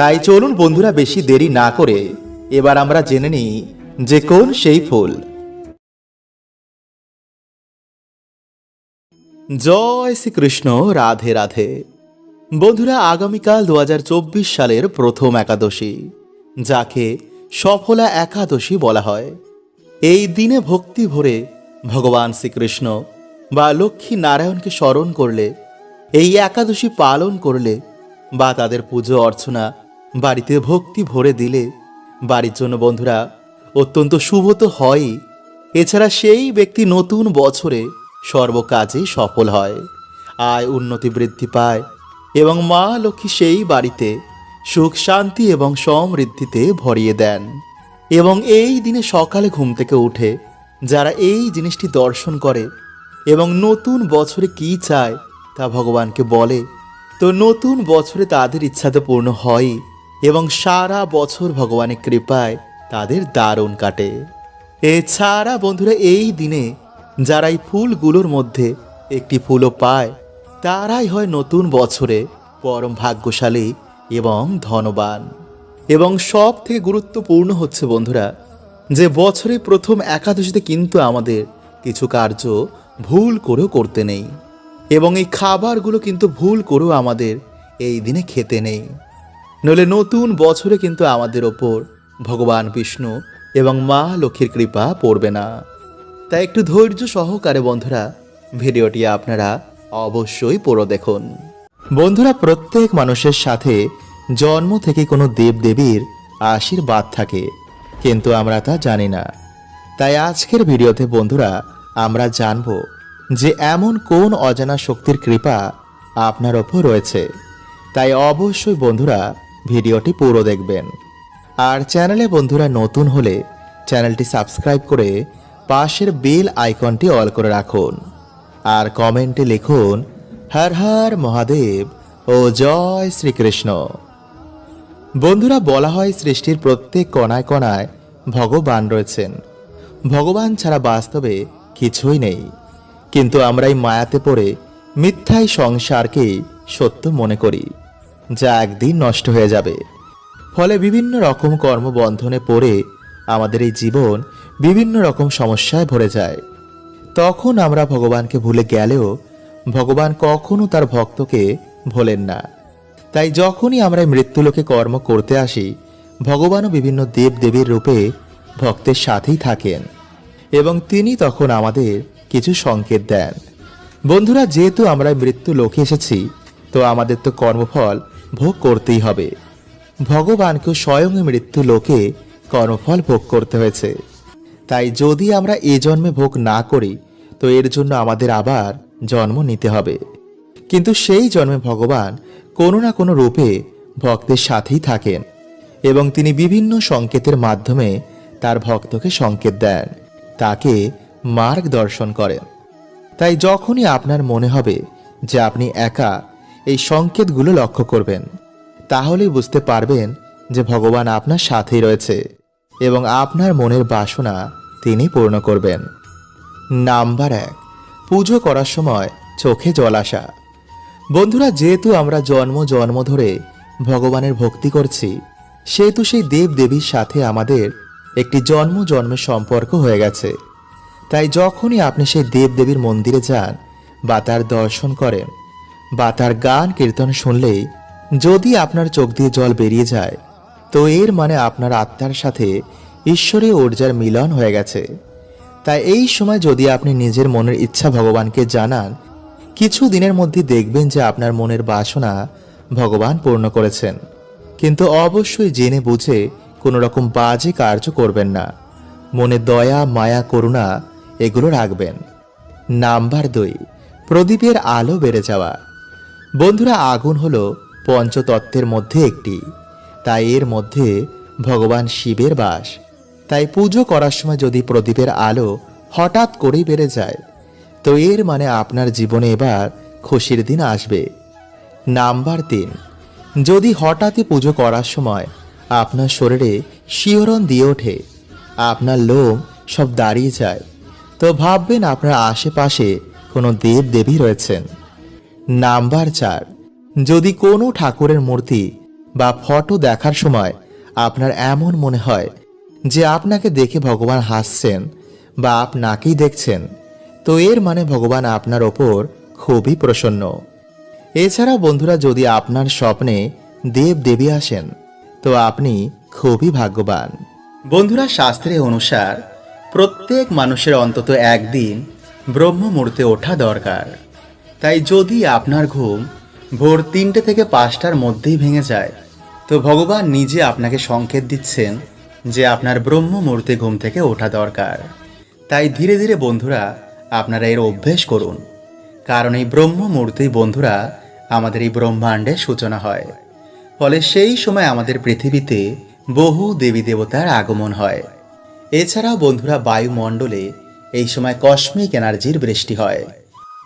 তাই চলুন বন্ধুরা বেশি দেরি না করে এবার আমরা জেনে নিই যে কোন সেই ফুল। জয় শ্রীকৃষ্ণ, রাধে রাধে। বন্ধুরা, আগামীকাল দু হাজার চব্বিশ সালের প্রথম একাদশী, যাকে সফলা একাদশী বলা হয়। এই দিনে ভক্তি ভরে ভগবান শ্রীকৃষ্ণ বা লক্ষ্মী নারায়ণকে স্মরণ করলে, এই একাদশী পালন করলে বা তাদের পুজো অর্চনা বাড়িতে ভক্তি ভরে দিলে। বাড়ির জন্য বন্ধুরা, অত্যন্ত শুভ তো হয়ই। এছাড়া সেই ব্যক্তি নতুন বছরে সর্বকাজে সফল হয়, আয় উন্নতি বৃদ্ধি পায় এবং মা লক্ষ্মী সেই বাড়িতে সুখ, শান্তি এবং সমৃদ্ধিতে ভরিয়ে দেন। এবং এই দিনে সকালে ঘুম থেকে উঠে যারা এই জিনিসটি দর্শন করে এবং নতুন বছরে কি চায় তা ভগবানকে বলে। তো নতুন বছরে তাদের ইচ্ছা তো পূর্ণ হয় এবং সারা বছর ভগবানের কৃপায় তাদের দারুণ কাটে। এছাড়া বন্ধুরা, এই দিনে যারা এই ফুলগুলোর মধ্যে একটি ফুলও পায়, তারাই হয় নতুন বছরে পরম ভাগ্যশালী এবং ধনবান। এবং সব থেকে গুরুত্বপূর্ণ হচ্ছে বন্ধুরা, যে বছরে প্রথম একাদশীতে কিন্তু আমাদের কিছু কার্য ভুল করেও করতে নেই। এবং এই খাবারগুলো কিন্তু ভুল করেও আমাদের এই দিনে খেতে নেই। নইলে নতুন বছরে কিন্তু আমাদের ওপর ভগবান বিষ্ণু এবং মা লক্ষ্মীর কৃপা পড়বে না। তাই একটু ধৈর্য সহকারে বন্ধুরা, ভিডিওটি আপনারা অবশ্যই পুরো দেখুন। বন্ধুরা, প্রত্যেক মানুষের সাথে জন্ম থেকে কোনো দেবদেবীর আশীর্বাদ থাকে, কিন্তু আমরা তা জানি না। তাই আজকের ভিডিওতে বন্ধুরা, আমরা জানব যে এমন কোন অজানা শক্তির কৃপা আপনার ওপর রয়েছে। তাই অবশ্যই বন্ধুরা ভিডিওটি পুরো দেখবেন। আর চ্যানেলে বন্ধুরা নতুন হলে চ্যানেলটি সাবস্ক্রাইব করে পাশের বেল আইকনটি অল করে রাখুন। আর কমেন্টে লিখুন, হর হর মহাদেব ও জয় শ্রীকৃষ্ণ। বন্ধুরা, বলা হয় সৃষ্টির প্রত্যেক কণায় কণায় ভগবান রয়েছেন। ভগবান ছাড়া বাস্তবে কিছুই নেই। কিন্তু আমরা এই মায়াতে পড়ে মিথ্যাই সংসারকেই সত্য মনে করি। যা একদিন নষ্ট হয়ে যাবে। ফলে বিভিন্ন রকম কর্মবন্ধনে পড়ে আমাদের এই জীবন বিভিন্ন রকম সমস্যায় ভরে যায়। তখন আমরা ভগবানকে ভুলে গেলেও ভগবান কখনো তার ভক্তকে ভোলেন না। তাই যখনই আমরা মৃত্যুলোকে কর্ম করতে আসি, ভগবানও বিভিন্ন দেব দেবীর রূপে ভক্তের সাথেই থাকেন এবং তিনি তখন আমাদের কিছু সংকেত দেন। বন্ধুরা, যেহেতু আমরা মৃত্যু লোকে এসেছি, তো আমাদের তো কর্মফল ভোগ করতেই হবে। ভগবানকে স্বয়ং মৃত্যু লোকে কর্মফল ভোগ করতে হয়েছে। তাই যদি আমরা এ জন্মে ভোগ না করি, তো এর জন্য আমাদের আবার জন্ম নিতে হবে। কিন্তু সেই জন্মে ভগবান কোনো না কোনো রূপে ভক্তের সাথেই থাকেন এবং তিনি বিভিন্ন সংকেতের মাধ্যমে তার ভক্তকে সংকেত দেন, তাকে মার্গ দর্শন করেন। তাই যখনই আপনার মনে হবে যে আপনি একা এই সংকেতগুলো লক্ষ্য করবেন। তাহলেই বুঝতে পারবেন যে ভগবান আপনার সাথেই রয়েছে এবং আপনার মনের বাসনা তিনি পূর্ণ করবেন। নাম্বার এক, পুজো করার সময় চোখে জল আসা। বন্ধুরা, যেহেতু আমরা জন্ম জন্ম ধরে ভগবানের ভক্তি করছি, সেহেতু সেই দেব দেবীর সাথে আমাদের একটি জন্ম জন্মের সম্পর্ক হয়ে গেছে। তাই যখনই আপনি সেই দেব দেবীর মন্দিরে যান বা তার দর্শন করেন বা তার গান কীর্তন শুনলেই যদি আপনার চোখ দিয়ে জল বেরিয়ে যায়, তো এর মানে আপনার আত্মার সাথে ঈশ্বরীয় ঊর্জার মিলন হয়ে গেছে। তাই এই সময় যদি আপনি নিজের মনের ইচ্ছা ভগবানকে জানান, কিছু দিনের মধ্যে দেখবেন যে আপনার মনের বাসনা ভগবান পূর্ণ করেছেন। কিন্তু অবশ্যই জেনে বুঝে কোনো রকম বাজে কার্য করবেন না। মনে দয়া, মায়া, করুণা এগুলো রাখবেন। নাম্বার দুই, প্রদীপের আলো বেড়ে যাওয়া। বন্ধুরা, আগুন হল পঞ্চতত্ত্বের মধ্যে একটি। তাই এর মধ্যে ভগবান শিবের বাস। তাই পুজো করার সময় যদি প্রদীপের আলো হঠাৎ করেই বেড়ে যায়, তো এর মানে আপনার জীবনে এবার খুশির দিন আসবে। নাম্বার তিন, যদি হঠাৎই পুজো করার সময় আপনার শরীরে শিহরণ দিয়ে ওঠে, আপনার লোম সব দাঁড়িয়ে যায়, তো ভাববেন আপনার আশেপাশে কোনো দেব দেবী রয়েছেন। নাম্বার চার। যদি কোনো ঠাকুরের মূর্তি বা ফটো দেখার সময় আপনার এমন মনে হয় যে আপনাকে দেখে ভগবান হাসছেন বা আপনাকেই দেখছেন, তো এর মানে ভগবান আপনার ওপর খুবই প্রসন্ন। এছাড়াও বন্ধুরা, যদি আপনার স্বপ্নে দেব দেবী আসেন, তো আপনি খুবই ভাগ্যবান। বন্ধুরা, শাস্ত্রে অনুসার প্রত্যেক মানুষের অন্তত একদিন ব্রহ্ম মুহূর্তে ওঠা দরকার। তাই যদি আপনার ঘুম ভোর তিনটে থেকে পাঁচটার মধ্যেই ভেঙে যায়, তো ভগবান নিজে আপনাকে সংকেত দিচ্ছেন যে আপনার ব্রহ্ম মুহূর্তে ঘুম থেকে ওঠা দরকার। তাই ধীরে ধীরে বন্ধুরা, আপনারা এর অভ্যেস করুন। কারণ এই ব্রহ্ম মুহূর্তেই বন্ধুরা, আমাদের এই ব্রহ্মাণ্ডের সূচনা হয়। ফলে সেই সময় আমাদের পৃথিবীতে বহু দেবী দেবতার আগমন হয়। এছাড়াও বন্ধুরা, বায়ুমণ্ডলে এই সময় কসমিক এনার্জির বৃষ্টি হয়।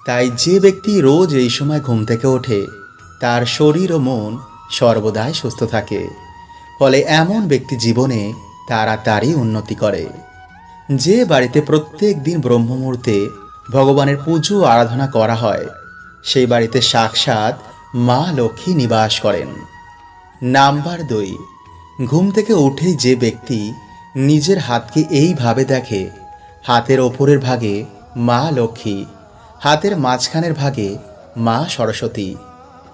তাই যে ব্যক্তি রোজ এই সময় ঘুম থেকে ওঠে, তার শরীর ও মন সর্বদাই সুস্থ থাকে। ফলে এমন ব্যক্তি জীবনে তাড়াতাড়ি উন্নতি করে। যে বাড়িতে প্রত্যেক দিন ব্রহ্ম মুহূর্তে ভগবানের পুজো আরাধনা করা হয়, সেই বাড়িতে সাক্ষাৎ মা লক্ষ্মী নিবাস করেন। নাম্বার দুই, ঘুম থেকে উঠেই যে ব্যক্তি নিজের হাতকে এইভাবে দেখে, হাতের ওপরের ভাগে মা লক্ষ্মী হাতের মাঝখানের ভাগে মা সরস্বতী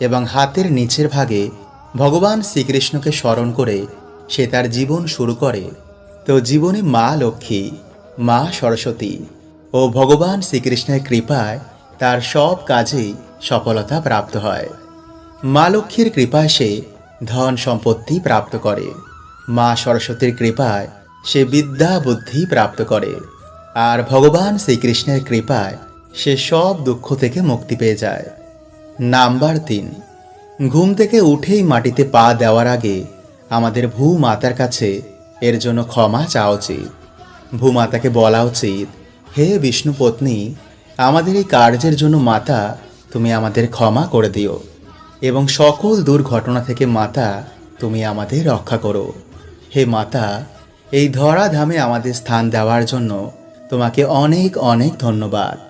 এবং হাতের নিচের ভাগে ভগবান শ্রীকৃষ্ণকে স্মরণ করে সে তার জীবন শুরু করে। তো জীবনে মা লক্ষ্মী, মা সরস্বতী ও ভগবান শ্রীকৃষ্ণের কৃপায় তার সব কাজেই সফলতা প্রাপ্ত হয়। মা লক্ষ্মীর কৃপায় সে ধন সম্পত্তি প্রাপ্ত করে। মা সরস্বতীর কৃপায় সে বিদ্যা বুদ্ধি প্রাপ্ত করে। আর ভগবান শ্রীকৃষ্ণের কৃপায় সে সব দুঃখ থেকে মুক্তি পেয়ে যায়। নাম্বার তিন, ঘুম থেকে উঠেই মাটিতে পা দেওয়ার আগে আমাদের ভূমাতার কাছে এর জন্য ক্ষমা চাওয়া উচিত। ভূমাতাকে বলা উচিত, হে বিষ্ণু পত্নী, আমাদের এই কার্যের জন্য মাতা, তুমি আমাদের ক্ষমা করে দিও এবং সকল দুর্ঘটনা থেকে মাতা, তুমি আমাদের রক্ষা করো। হে মাতা, এই ধরাধামে আমাদের স্থান দেওয়ার জন্য তোমাকে অনেক অনেক ধন্যবাদ।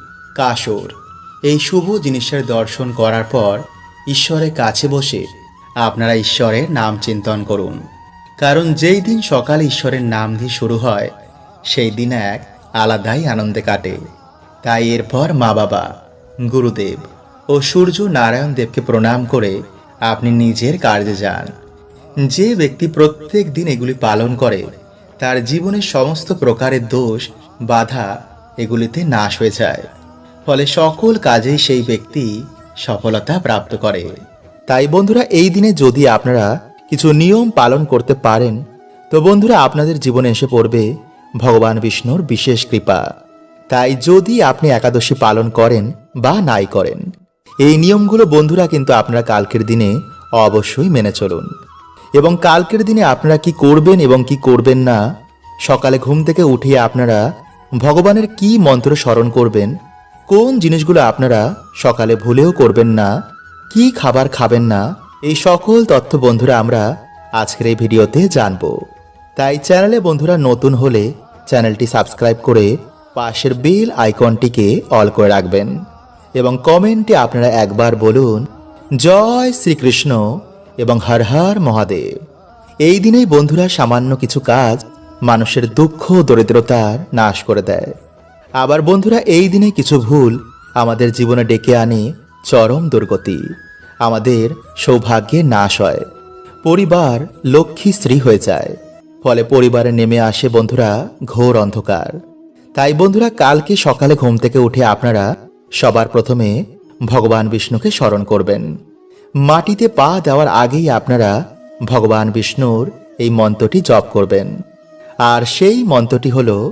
কাসর এই শুভ জিনিসের দর্শন করার পর ঈশ্বরের কাছে বসে আপনারা ঈশ্বরের নাম চিন্তন করুন। কারণ যেই দিন সকালে ঈশ্বরের নাম দিয়ে শুরু হয়, সেই দিন এক আলাদাই আনন্দে কাটে। তাই এরপর মা বাবা, গুরুদেব ও সূর্য নারায়ণ দেবকে প্রণাম করে আপনি নিজের কার্যে যান। যে ব্যক্তি প্রত্যেক দিন এগুলি পালন করে, তার জীবনের সমস্ত প্রকারের দোষ, বাধা এগুলিতে নাশ হয়ে যায়। ফলে সকল কাজেই সেই ব্যক্তি সফলতা প্রাপ্ত করে। তাই বন্ধুরা, এই দিনে যদি আপনারা কিছু নিয়ম পালন করতে পারেন, তো বন্ধুরা আপনাদের জীবনে এসে পড়বে ভগবান বিষ্ণুর বিশেষ কৃপা। তাই যদি আপনি একাদশী পালন করেন বা নাই করেন, এই নিয়মগুলো বন্ধুরা কিন্তু আপনারা কালকের দিনে অবশ্যই মেনে চলুন। এবং কালকের দিনে আপনারা কি করবেন এবং কি করবেন না, সকালে ঘুম থেকে উঠিয়ে আপনারা ভগবানের কি মন্ত্র স্মরণ করবেন কোন জিনিসগুলো আপনারা সকালে ভুলেও করবেন না, কি খাবার খাবেন না, এই সকল তথ্য বন্ধুরা আমরা আজকের এই ভিডিওতে জানব। তাই চ্যানেলে বন্ধুরা নতুন হলে চ্যানেলটি সাবস্ক্রাইব করে পাশের বেল আইকনটিকে অল করে রাখবেন এবং কমেন্টে আপনারা একবার বলুন, জয় শ্রীকৃষ্ণ এবং হর হর মহাদেব। এই দিনেই বন্ধুরা সামান্য কিছু কাজ মানুষের দুঃখ দরিদ্রতার নাশ করে দেয়। আবার বন্ধুরা, এই দিনে কিছু ভুল আমাদের জীবনে ডেকে আনে চরম দুর্গতি। আমাদের সৌভাগ্যে নাশ হয়। পরিবার লক্ষ্মী স্ত্রী হয়ে যায়। ফলে পরিবারে নেমে আসে বন্ধুরা ঘোর অন্ধকার। তাই বন্ধুরা, কালকে সকালে ঘুম থেকে উঠে আপনারা সবার প্রথমে ভগবান বিষ্ণুকে স্মরণ করবেন। মাটিতে পা দেওয়ার আগেই আপনারা ভগবান বিষ্ণুর এই মন্ত্রটি জপ করবেন। আর সেই মন্ত্রটি হল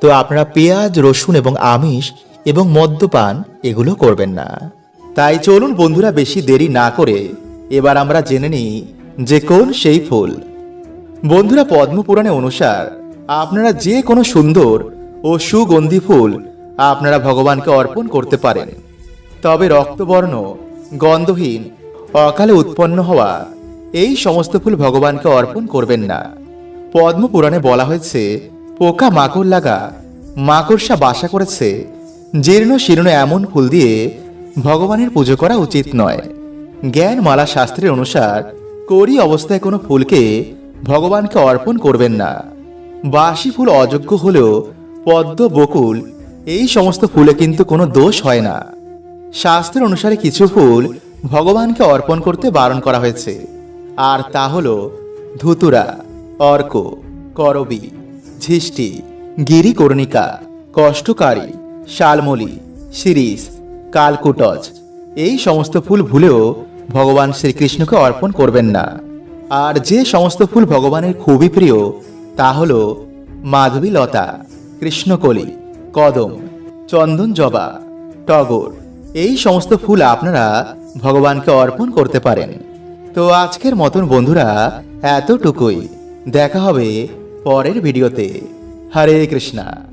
তো আপনারা পেঁয়াজ, রসুন এবং আমিষ এবং মদ্যপান এগুলো করবেন না। তাই চলুন বন্ধুরা বেশি দেরি না করে এবার আমরা জেনে নিই যে কোন সেই ফুল। বন্ধুরা পদ্মপুরাণে অনুসার আপনারা যে কোনো সুন্দর ও সুগন্ধি ফুল আপনারা ভগবানকে অর্পণ করতে পারেন। তবে রক্তবর্ণ, গন্ধহীন, অকালে উৎপন্ন হওয়া এই সমস্ত ফুল ভগবানকে অর্পণ করবেন না। পদ্মপুরাণে বলা হয়েছে পোকা মাকড় লাগা মাকড়সা বাসা করেছে। জীর্ণ শীর্ণ এমন ফুল দিয়ে ভগবানের পুজো করা উচিত নয়। জ্ঞান মালা শাস্ত্রের অনুসার করি অবস্থায় কোনো ফুলকে ভগবানকে অর্পণ করবেন না। বাসি ফুল অযোগ্য হলেও পদ্ম, বকুল এই সমস্ত ফুলে কিন্তু কোনো দোষ হয় না। শাস্ত্রের অনুসারে কিছু ফুল ভগবানকে অর্পণ করতে বারণ করা হয়েছে। আর তা হলো ধুতুরা, অর্ক, করবি। ঝিষ্টি গিরিকর্ণিকা কষ্টকারী, শালমলি, শিরিষ, কালকুটজ, এই সমস্ত ফুল ভুলেও ভগবান শ্রীকৃষ্ণকে অর্পণ করবেন না। আর যে সমস্ত ফুল ভগবানের খুবই প্রিয়, তা হল মাধবী লতা কৃষ্ণকলি, কদম চন্দন জবা টগর। এই সমস্ত ফুল আপনারা ভগবানকে অর্পণ করতে পারেন। তো আজকের মতন বন্ধুরা, এতটুকুই। দেখা হবে পরের ভিডিওতে। হরে কৃষ্ণা।